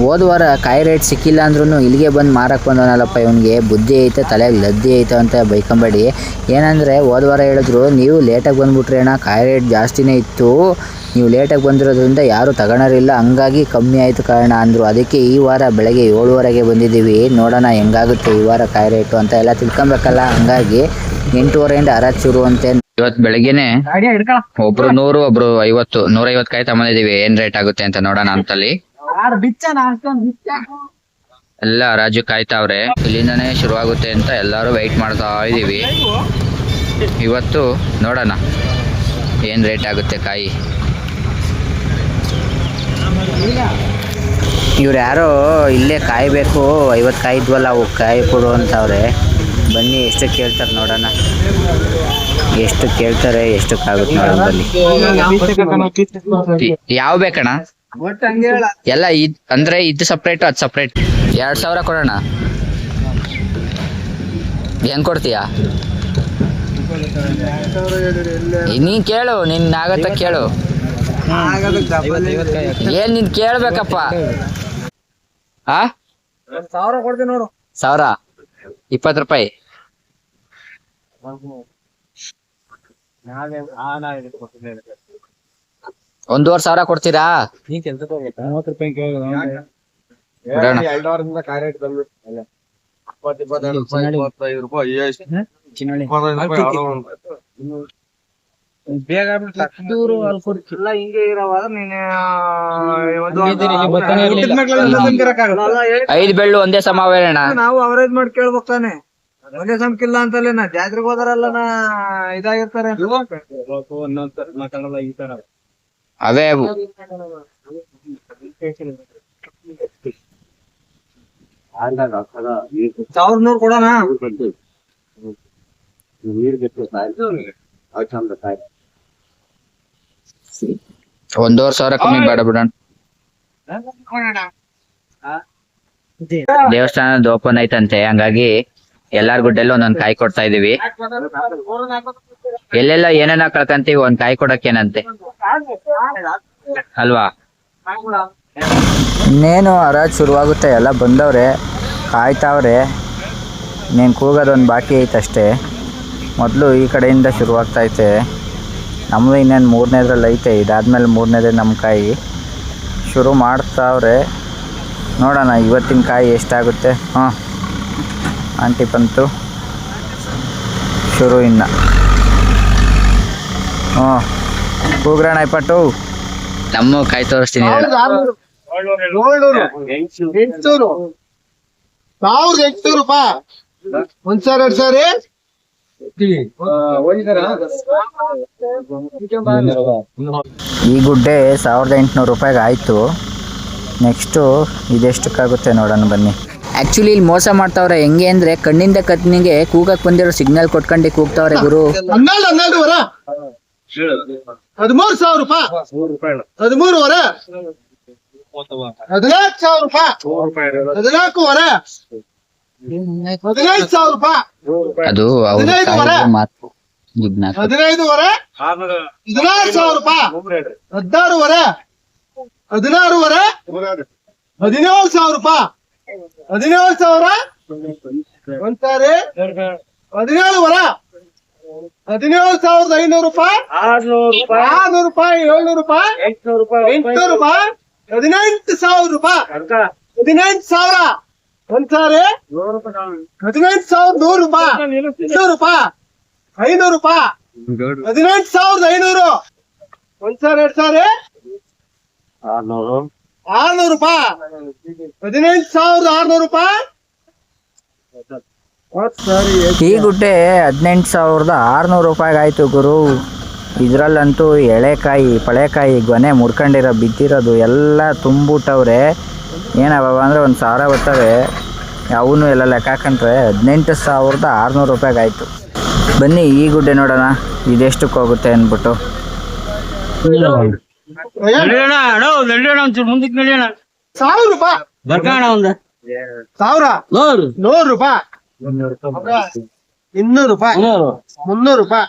ಹೋದ ವಾರ ಕಾಯಿ ರೇಟ್ ಸಿಕ್ಕಿಲ್ಲ ಅಂದ್ರೂ ಇಲ್ಲಿಗೆ ಬಂದು ಮಾರಕ್ಕೆ ಬಂದವನಲ್ಲಪ್ಪ ಇವನಿಗೆ. ಬುದ್ಧಿ ಐತೆ ತಲೆಗೆ ಲದ್ದಿ ಐತೆ ಅಂತ ಬೈಕೊಂಬೇಡಿ. ಏನಂದರೆ ಹೋದ ವಾರ ಹೇಳಿದ್ರು ನೀವು ಲೇಟಾಗಿ ಬಂದುಬಿಟ್ರೆ ಅಣ್ಣ ಕಾಯಿ ರೇಟ್ ಜಾಸ್ತಿನೇ ಇತ್ತು. ನೀವು ಲೇಟಾಗಿ ಬಂದಿರೋದ್ರಿಂದ ಯಾರೂ ತಗೊಳೋರಿಲ್ಲ ಹಂಗಾಗಿ ಕಮ್ಮಿ ಆಯಿತು ಕಾರಣ ಅಂದರು. ಅದಕ್ಕೆ ಈ ವಾರ ಬೆಳಗ್ಗೆ ಏಳುವರೆಗೆ ಬಂದಿದ್ದೀವಿ. ನೋಡೋಣ ಹೆಂಗಾಗುತ್ತೆ ಈ ವಾರ ಕಾಯಿ ರೇಟು ಅಂತ ಎಲ್ಲ ತಿಳ್ಕೊಬೇಕಲ್ಲ. ಹಂಗಾಗಿ ಎಂಟೂವರೆಯಿಂದ ಅರ ಚೂರು ಅಂತ ಇವತ್ತು ಬೆಳಗ್ಗೆನೆ ಒಬ್ರು ನೂರು ಒಬ್ರು ಐವತ್ತು ನೂರ ಐವತ್ತು ಕಾಯಿ ತಗೊಂಡಿದೀವಿ ಏನ್ ರೇಟ್ ಆಗುತ್ತೆ ಅಂತ ನೋಡೋಣ ಅಂತಲ್ಲಿ. ಎಲ್ಲ ರಾಜು ಕಾಯ್ತಾವ್ರೆ ಶುರು ಶುರುವಾಗುತ್ತೆ ಅಂತ ಎಲ್ಲರೂ ವೆಯ್ಟ್ ಮಾಡ್ತಾ ಇದೀವಿ. ಇವತ್ತು ನೋಡೋಣ ಏನ್ ರೇಟ್ ಆಗುತ್ತೆ ಕಾಯಿ. ಇವ್ರು ಯಾರೋ ಇಲ್ಲೇ ಕಾಯ್ಬೇಕು ಐವತ್ತು ಕಾಯಿ ಇದ್ವಲ್ಲ ಅವು ಕಾಯಿ ಕೊಡು ಅಂತವ್ರೆ. ಬನ್ನಿ ಎಷ್ಟು ಕೇಳ್ತಾರೆ ನೋಡೋಣ. ಎಷ್ಟು ಕೇಳ್ತಾರೆ ಎಷ್ಟಕ್ಕಾಗುತ್ತೆ ನೋಡೋಣ ಬನ್ನಿ. ಯಾವ ಬೇಕಣ್ಣ? ಎಲ್ಲ ಇದ್ ಅಂದ್ರೆ ಇದು ಸಪ್ರೇಟ್ ಅದು ಸಪ್ರೇಟ್ ಎರಡ್ ಸಾವಿರ ಕೊಡೋಣ. ಹೆಂಗ್ ಕೊಡ್ತೀಯಾ? ನೀನ್ ಕೇಳು ನಿನ್ ಆಗತ್ತ ಕೇಳು. ಏನ್ ನೀನ್ ಕೇಳ್ಬೇಕಪ್ಪ? ಆ? ಸಾವಿರ ಕೊಡ್ತೀನಿ ನೋಡು. ಸಾವಿರ? ಇಪ್ಪತ್ತು ರೂಪಾಯಿ. ಒಂದೂವರೆ ಸಾವಿರ ಕೊಡ್ತೀರಾ? ನೀ ಕೆಲ್ಸಕ್ಕೆ ಹೋಗ್ಬೇಕಾ? ಮೂವತ್ತು ರೂಪಾಯಿ ಇಪ್ಪತ್ತು ಇಪ್ಪತ್ತೆರಡು ರೂಪಾಯಿ ಇಪ್ಪತ್ತೈದು ಎಷ್ಟು. ಬೇಗ ನೀನು. ಐದು ಬೆಳ್ಳು ಒಂದೇ ಸಮ ನಾವು ಅವರೇಜ್ ಮಾಡಿ ಕೇಳ್ಬೇಕು ತಾನೆ. ಒಂದೇ ಸಂಕಿಲ್ಲ ಅಂತಲೇ ನಾ ಜಾತ್ರೆಗೆ ಹೋದಾರಲ್ಲ ನಾ ಇದಾಗಿರ್ತಾರೆ. ಅವೇ ಅವು ಸಾವಿರದ ನೂರು ಕೊಡೋಣ? ಒಂದೂವರೆ ಸಾವಿರ ಕಮ್ಮಿ ಬೇಡ ಬಿಡೋಣ. ದೇವಸ್ಥಾನದ ಓಪನ್ ಐತಂತೆ ಹಂಗಾಗಿ ಎಲ್ಲಾರ್ ಗುಡ್ಡೆಲ್ಲ ಒಂದೊಂದ್ ಕಾಯಿ ಕೊಡ್ತಾ ಇದೀವಿ. ಎಲ್ಲೆಲ್ಲ ಏನೇನ ಕಳ್ಕಂತೀವಿ ಒಂದ್ ಕಾಯಿ ಕೊಡಕ್ಕೇನಂತೆ. ಅಲ್ವಾ? ಇನ್ನೇನು ಹರಾಜ್ ಶುರುವಾಗುತ್ತೆ, ಎಲ್ಲ ಬಂದವ್ರೆ, ಕಾಯ್ತಾವ್ರೆ. ನೀನು ಕೂಗೋದೊಂದು ಬಾಕಿ ಐತಷ್ಟೇ ಮೊದಲು ಈ ಕಡೆಯಿಂದ ಶುರುವಾಗ್ತೈತೆ ನಮ್ಮದು ಇನ್ನೇನು ಮೂರನೇದ್ರಲ್ಲಿ ಐತೆ, ಇದಾದಮೇಲೆ ಮೂರನೇದೇ ನಮ್ಮ ಕಾಯಿ. ಶುರು ಮಾಡ್ತಾವ್ರೆ. ನೋಡೋಣ, ಇವತ್ತಿನ ಕಾಯಿ ಎಷ್ಟಾಗುತ್ತೆ? ಹಾಂ. ಆಂಟಿ ಬಂತು. ಶುರು ಇನ್ನು. ಹ್ಞೂ ಕೂಗ್ರಣ ಇಪ್ಪಟ್ಟು ನಮ್ಮ ಕಾಯಿ ತೋರಿಸ್ತೀನಿ ಏಳ್ನೂರು. ಎಂಟ್ನೂರು. ಸಾವಿರದ ಎಂಟ್ನೂರು ರೂಪಾಯಿ ಒಂದ್ ಸಾವಿರ ಎರಡ್ ಸಾವಿರ. ಈ ಗುಡ್ಡೆ ಸಾವಿರದ ಎಂಟುನೂರು ರೂಪಾಯಿಗೆ ಆಯಿತು. ನೆಕ್ಸ್ಟು ಇದೆಷ್ಟಕ್ಕಾಗುತ್ತೆ ನೋಡೋಣ ಬನ್ನಿ. ಆಕ್ಚುಲಿ ಇಲ್ಲಿ ಮೋಸ ಮಾಡ್ತಾವ್ರೆ. ಹೆಂಗೆ ಅಂದ್ರೆ ಕಣ್ಣಿಂದ ಕತ್ನಿಗೆ ಕೂಗಕ್ ಬಂದಿರೋ ಸಿಗ್ನಲ್ ಕೊಟ್ಕೊಂಡಿ ಕೂಗ್ತಾವ್ರೆ ಗುರು. ಹದಿಮೂರು ಸಾವಿರ ರೂಪಾಯಿ ಹದಿಮೂರುವರೆ ಹದಿನಾಲ್ಕು ಸಾವಿರ ರೂಪಾಯಿ ಹದಿನಾಲ್ಕೂವರೆ ಹದಿನೈದು ಸಾವಿರ ರೂಪಾಯಿ ಅದು ಅವ್ರ ಹದಿನೈದು ವರೆ. ಕಾಯಿಗೆ ಮಾತು ಜಿಗ್ನಾಕ್. ಹದಿನೈದುವರೆ ಹದಿನಾರು ಸಾವಿರ ರೂಪಾಯಿ ಹದಿನಾರುವರೆ ಹದಿನಾರುವರೆ ಹದಿನೇಳು ಸಾವಿರ ರೂಪಾಯಿ ಹದಿನೇಳು ಸಾವಿರ ಒಂದ್ಸಾರಿ ಹದಿನೇಳುವರೆ ಹದಿನೇಳು ಸಾವಿರದ ಐನೂರು ರೂಪಾಯಿ. ಆರ್ನೂರು ರೂಪಾಯಿ. ಏಳ್ನೂರು ರೂಪಾಯಿ. ಎಂಟ್ನೂರು ರೂಪಾಯಿ ಹದಿನೆಂಟು ಸಾವಿರ ರೂಪಾಯಿ. ಹದಿನೆಂಟು ಸಾವಿರ. ಒಂದ್ಸಾರಿ ಹದಿನೆಂಟು ಸಾವಿರದ ನೂರು ರೂಪಾಯಿ. ಇನ್ನೂರು ರೂಪಾಯಿ ಐನೂರು ರೂಪಾಯಿ. ಹದಿನೆಂಟು ಸಾವಿರದ ಐನೂರು. ಒಂದ್ ಸಾವಿರ ಎರಡ್ ಸಾವಿರ ಆರ್ನೂರು. ರೂಪಾಯಿ. ಹದಿನೆಂಟು ಸಾವಿರದ ಆರ್ನೂರು ರೂಪಾಯಿ. ಈ ಗುಡ್ಡೆ ಹದಿನೆಂಟು ಸಾವಿರದ ಆರುನೂರು ರೂಪಾಯಿಗೆ ಆಯಿತು ಗುರು. ಇದರಲ್ಲಂತೂ ಎಳೆಕಾಯಿ ಪಳೆಕಾಯಿ ಗೊನೆ ಮುರ್ಕೊಂಡಿರೋ ಬಿದ್ದಿರೋದು ಎಲ್ಲ ತುಂಬಿಟ್ಟವ್ರೆ ಏನವ ಅಂದರೆ ಒಂದು ಸಾವಿರ ಬರ್ತವೆ. ಅವನು ಎಲ್ಲ ಲೆಕ್ಕ ಹಾಕೊಂಡ್ರೆ ಹದಿನೆಂಟು ಸಾವಿರದ ಆರುನೂರು ರೂಪಾಯಿಗೆ ಆಯಿತು ಬನ್ನಿ ಈ ಗುಡ್ಡೆ ನೋಡೋಣ ಇದೆಷ್ಟಕ್ಕೆ ಹೋಗುತ್ತೆ ಅಂದ್ಬಿಟ್ಟು. ಸಾವಿರ ರೂಪಾಯಿ? ಸಾವಿರ? ನೂರು ರೂಪಾಯಿ? ಇನ್ನೂರು ರೂಪಾಯಿ. ಮುನ್ನೂರು ರೂಪಾಯಿ.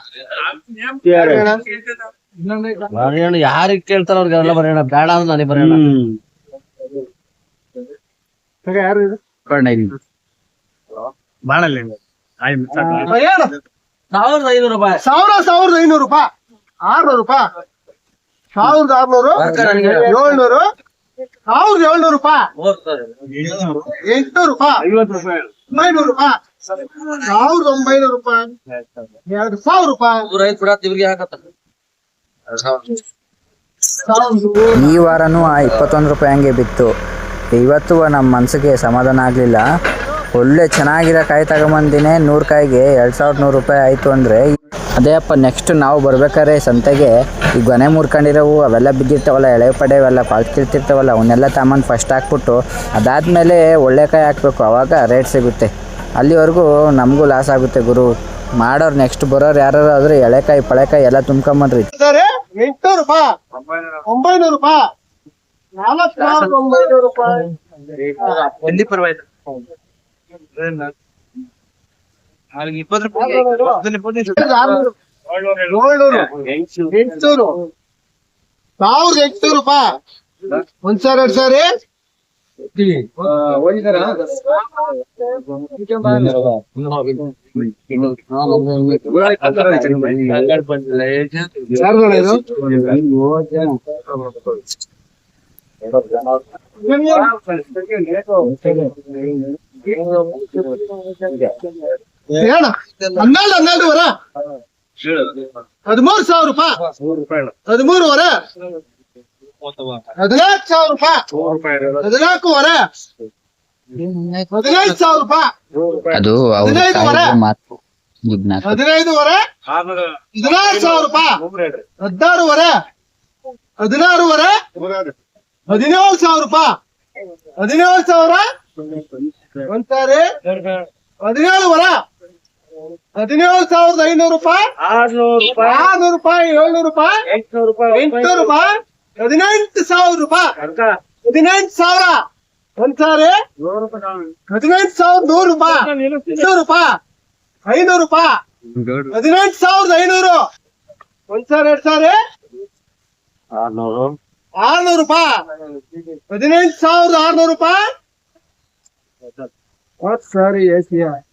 ಯಾರಿಗೆ ಕೇಳ್ತಾರ ಅವ್ರಿಗೆಲ್ಲ ಬರೆಯೋಣ. ಬೇಡ ಅಂದ್ರೆ ನನಗೆ ಬರೋಣ ಸಾವಿರದ ಐನೂರು ರೂಪಾಯಿ. ಸಾವಿರ ಸಾವಿರದ ಐನೂರು ರೂಪಾಯಿ. ಆರ್ನೂರು ರೂಪಾಯಿ. ಸಾವಿರದ ಆರ್ನೂರು. ಏಳ್ನೂರು. ಸಾವಿರದ ಏಳ್ನೂರು ರೂಪಾಯಿ. ಎಂಟ್ನೂರು ರೂಪಾಯಿ. ಒಂಬೈನೂರು ರೂಪಾಯಿ ಸಾವಿರದ ಒಂಬೈನೂರು ರೂಪಾಯಿ. ಎರಡು ಸಾವಿರ ರೂಪಾಯಿ. ನೂರ ಐದು ಬಿಡತ್ ಇವ್ರಿಗೆ ಹಾಕತ್ತ. ಈ ವಾರನೂ ಆ ಇಪ್ಪತ್ತೊಂದು ರೂಪಾಯಿ ಹಂಗೆ ಬಿತ್ತು. ಇವತ್ತು ನಮ್ಮ ಮನಸ್ಸಿಗೆ ಸಮಾಧಾನ ಆಗಲಿಲ್ಲ. ಒಳ್ಳೆ ಚೆನ್ನಾಗಿರೋ ಕಾಯಿ ತಗೊಂಬಂದಿನೇ. ನೂರು ಕಾಯಿಗೆ ಎರಡು ಸಾವಿರದ ನೂರು ರೂಪಾಯಿ ಆಯಿತು ಅಂದರೆ ಅದೇ ಅಪ್ಪ ನೆಕ್ಸ್ಟ್ ನಾವು ಬರ್ಬೇಕಾದ್ರೆ ಸಂತೆಗೆ ಈ ಗೊನೆ ಮುರ್ಕೊಂಡಿರೋವು ಅವೆಲ್ಲ ಬಿದ್ದಿರ್ತಾವಲ್ಲ ಎಳೆ ಪಡೆ ಅವೆಲ್ಲ ಪಾಳ್ತಿರ್ತಿರ್ತಾವಲ್ಲ ಅವನ್ನೆಲ್ಲ ತಾಮನ್ ಫಸ್ಟ್ ಹಾಕ್ಬಿಟ್ಟು ಅದಾದಮೇಲೆ ಒಳ್ಳೆ ಕಾಯಿ ಹಾಕಬೇಕು ಅವಾಗ ರೇಟ್ ಸಿಗುತ್ತೆ. ಅಲ್ಲಿವರೆಗೂ ನಮಗೂ ಲಾಸ್ ಆಗುತ್ತೆ ಗುರು. ಮಾಡೋರು ನೆಕ್ಸ್ಟ್ ಬರೋರು ಯಾರು ಆದ್ರೆ ಎಳೆಕಾಯಿ ಪಳೆಕಾಯಿ ಎಲ್ಲ ತುಂಬ್ಕೊಂಬನ್ರಿ ಒಂಬೈನೂರು ನಾಲ್ಕು ರೂಪಾಯಿ. ಎಲ್ಲಿ ಪರವಾಯ್ತು ಇಪ್ಪತ್ತು ರೂಪಾಯಿ ಆರ್ನೂರು ಏಳ್ನೂರು. ಎಂಟ್ನೂರು. ಸಾವಿರದ ಎಂಟ್ನೂರು ರೂಪಾಯಿ. ಒಂದ್ ಸಾವಿರ ಎರಡ್ ಸಾವಿರ ಯಾರ್ದಣ್ಣ ಇದು ಹೇಳ ಹನ್ನೆರಡು ಹನ್ನೆರಡು ವರ ಹದಿಮೂರು ಸಾವಿರ ರೂಪಾಯಿ ಹದಿಮೂರುವರೆ ಹದಿನಾಲ್ಕು ಸಾವಿರ ರೂಪಾಯಿ ಹದಿನಾಲ್ಕೂವರೆ ಹದಿನೈದು ಸಾವಿರ ರೂಪಾಯಿ ಅದು ಅವ್ರ ಹದಿನೈದು ವರ? ತಾಯಿದು ಮಾತು ಜಿಜ್ಞಾಸ ಹದಿನೈದುವರೆ ಹದಿನಾರು ಸಾವಿರ ರೂಪಾಯಿ ಹದಿನಾರುವರೆ ಹದಿನಾರುವರೆ ಹದಿನೇಳು ಸಾವಿರ ರೂಪಾಯಿ ಹದಿನೇಳು ಸಾವಿರ ಒಂದ್ಸಾರಿ ಹದಿನೇಳುವರೆ ಹದಿನೇಳು ಸಾವಿರದ ಐನೂರು ರೂಪಾಯಿ ಆರ್ನೂರು ರೂಪಾಯಿ ಏಳ್ನೂರು ರೂಪಾಯಿ ಎಂಟ್ನೂರು ರೂಪಾಯಿ ಹದಿನೆಂಟು ಸಾವಿರ ರೂಪಾಯಿ. ಹದಿನೆಂಟು ಸಾವಿರ. ಒಂದ್ಸಾರಿ ಹದಿನೆಂಟು ಸಾವಿರದ ನೂರು ರೂಪಾಯಿ. ಇನ್ನೂರು ರೂಪಾಯಿ. ಐನೂರು ರೂಪಾಯಿ. ಹದಿನೆಂಟು ಸಾವಿರದ ಐನೂರು. ಒಂದ್ ಸಾವಿರ ಎರಡ್ ಸಾವಿರ ಆರ್ನೂರು. ರೂಪಾಯಿ. ಹದಿನೆಂಟು ಸಾವಿರದ ಆರ್ನೂರು ರೂಪಾಯಿ. ಸರಿ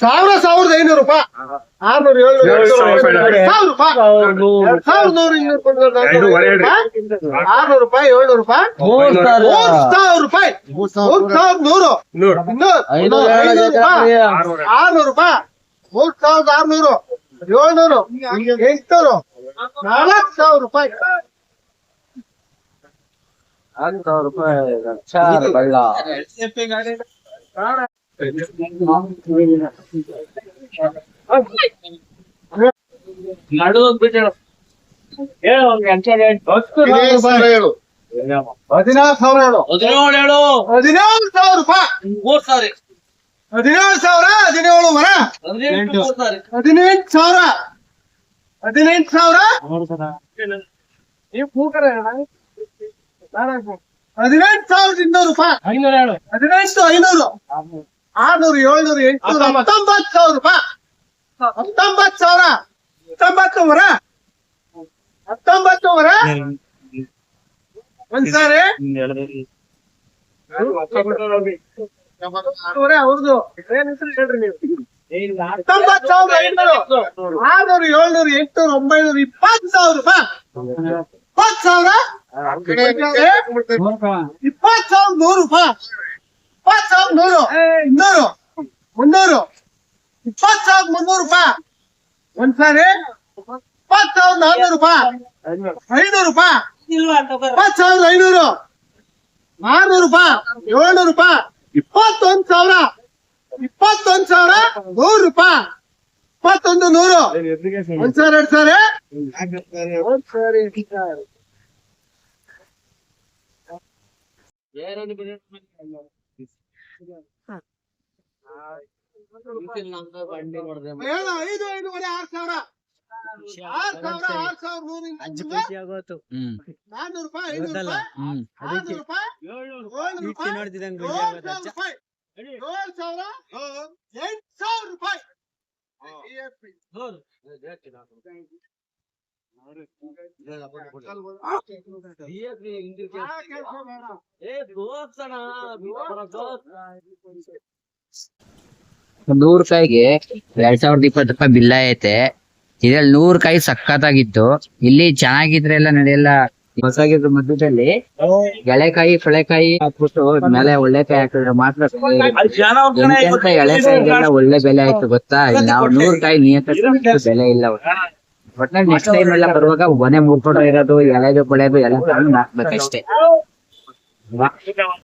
ಸಾವಿರ ಸಾವಿರದ ಐನೂರು ರೂಪಾಯಿ. ಆರ್ನೂರು ಏಳ್ನೂರು ಸಾವಿರ ರೂಪಾಯಿ ಸಾವಿರದ ನೂರು ಇನ್ನೂರು ರೂಪಾಯಿ ಆರ್ನೂರು ರೂಪಾಯಿ ಏಳ್ನೂರು ರೂಪಾಯಿ. ಮೂರ್ ಸಾವಿರ. ರೂಪಾಯಿ. ಮೂರ್ ಸಾವಿರದ ನೂರು. ಇನ್ನೂರು. ರೂಪಾಯಿ. ಆರ್ನೂರು. ರೂಪಾಯಿ. ಮೂರ್ ಸಾವಿರದ ಆರ್ನೂರು. ಏಳ್ನೂರು. ಎಂಟ್ನೂರು. ನಾಲ್ಕು ಸಾವಿರ ರೂಪಾಯಿ. ನಾಲ್ಕು ಸಾವಿರ ಹೇಳು ಹದಿನಾರು ಸಾವಿರ ಹೇಳು ಹದಿನೇಳು ಸಾವಿರ ರೂಪಾಯಿ ಮೂರ್ ಸಾವಿರ ಹದಿನೇಳು ಸಾವಿರ ಹದಿನೇಳು ಮರ ಹದಿನೆಂಟು ಸಾವಿರ ಹದಿನೆಂಟು ಸಾವಿರ ಹದಿನೆಂಟು ಸಾವಿರದ ಇನ್ನೂರು ರೂಪಾಯಿ ಐನೂರು ಹೇಳು ಹದಿನೆಂಟು ಐನೂರು ಆರ್ನೂರು ಏಳ್ನೂರು ಎಂಟುನೂರು ಹತ್ತೊಂಬತ್ತು. ಸಾವಿರ ರೂಪಾಯಿ. ಹತ್ತೊಂಬತ್ತು ಸಾವಿರ. ಹತ್ತೊಂಬತ್ತು ವರ ಹತ್ತೊಂಬತ್ತು ವರ ಒಂದ್ ಸಾರಿ? ಅವ್ರದ್ದು ಏನ್ ಹೆಸರು ಹೇಳ್ರಿ ನೀವು ಹತ್ತೊಂಬತ್ತು ಸಾವಿರದ ಐನೂರು. ಆರ್ನೂರು ಏಳ್ನೂರು ಎಂಟುನೂರು ಒಂಬೈನೂರು ಇಪ್ಪತ್ತು ಸಾವಿರ ರೂಪಾಯಿ. ಇಪ್ಪತ್ತು ಸಾವಿರ? ಇಪ್ಪತ್ತು ಸಾವಿರದ ನೂರು ರೂಪಾಯಿ. ಇಪ್ಪತ್ತು ಸಾವಿರದ ನೂರು. ಇನ್ನೂರು ಮುನ್ನೂರು. ಇಪ್ಪತ್ತು ಸಾವಿರದ ಮುನ್ನೂರು ರೂಪಾಯಿ. ಒಂದ್ಸಾರಿ ಇಪ್ಪತ್ತು ಸಾವಿರದ ನಾನ್ನೂರು ರೂಪಾಯಿ. ಐನೂರು ರೂಪಾಯಿ. ಇಪ್ಪತ್ತು ಸಾವಿರದ ಐನೂರು. ಆರ್ನೂರು ರೂಪಾಯಿ. ಏಳ್ನೂರು ರೂಪಾಯಿ. ಇಪ್ಪತ್ತೊಂದು ಸಾವಿರ. ಇಪ್ಪತ್ತೊಂದು ಸಾವಿರ ನೂರು ರೂಪಾಯಿ. ಇಪ್ಪತ್ತೊಂದು ನೂರು. ಒಂದ್ ಸಾವಿರ ಎರಡ್ ಸಾವಿರ ಏಳು ಐದು ಐದೂವರೆ ಆರು ಸಾವಿರ ಆರ್ ಸಾವಿರ ಆರ್ ಸಾವಿರ ಹ್ಮ್ ನಾನ್ನೂರು ರೂಪಾಯಿ ಐನೂರು ರೂಪಾಯಿ ಆರ್ನೂರು ರೂಪಾಯಿ ಏಳ್ನೂರು ರೂಪಾಯಿ ಏಳ್ ಸಾವಿರ ರೂಪಾಯಿ ಏಳ್ ಸಾವಿರ ಎಂಟ್ ಸಾವಿರ ರೂಪಾಯಿ ನೂರ್ ಕಾಯಿಗೆ ಎರಡ್ ಸಾವಿರದ ಇಪ್ಪತ್ತು ರೂಪಾಯಿ ಬಿಲ್ ಐತೆ. ಇದ್ರಲ್ಲಿ ನೂರ್ ಕಾಯಿ ಸಖತ್ತಾಗಿತ್ತು. ಇಲ್ಲಿ ಚೆನ್ನಾಗಿದ್ರೆ ಎಲ್ಲ ನಡೆಯಲ್ಲ. ಹೊಸಾಗಿದ್ರ ಮಧ್ಯದಲ್ಲಿ ಎಳೆಕಾಯಿ ಫಳೆಕಾಯಿ ಹಾಕ್ಬಿಟ್ಟು ಮೇಲೆ ಒಳ್ಳೆ ಕಾಯಿ ಹಾಕಿದ್ರೆ ಮಾತ್ರ ಎಳೆಕಾಯಿಗೆಲ್ಲ ಒಳ್ಳೆ ಬೆಲೆ ಆಯ್ತು ಗೊತ್ತಾ? ನಾವು ನೂರ್ ಕಾಯಿ ನಿಯಂತ್ರ ಬೆಲೆ ಇಲ್ಲ. ಒಟ್ನಲ್ಲಿ ನೆಕ್ಸ್ಟ್ ಟೈಮ್ ಎಲ್ಲ ಬರುವಾಗ ಮನೆ ಮುರ್ಕೊಂಡು ಇರೋದು ಎಳೆದು ಬೆಳೆದು ಎಲ್ಲ ಹಾಕ್ಬೇಕಷ್ಟೇ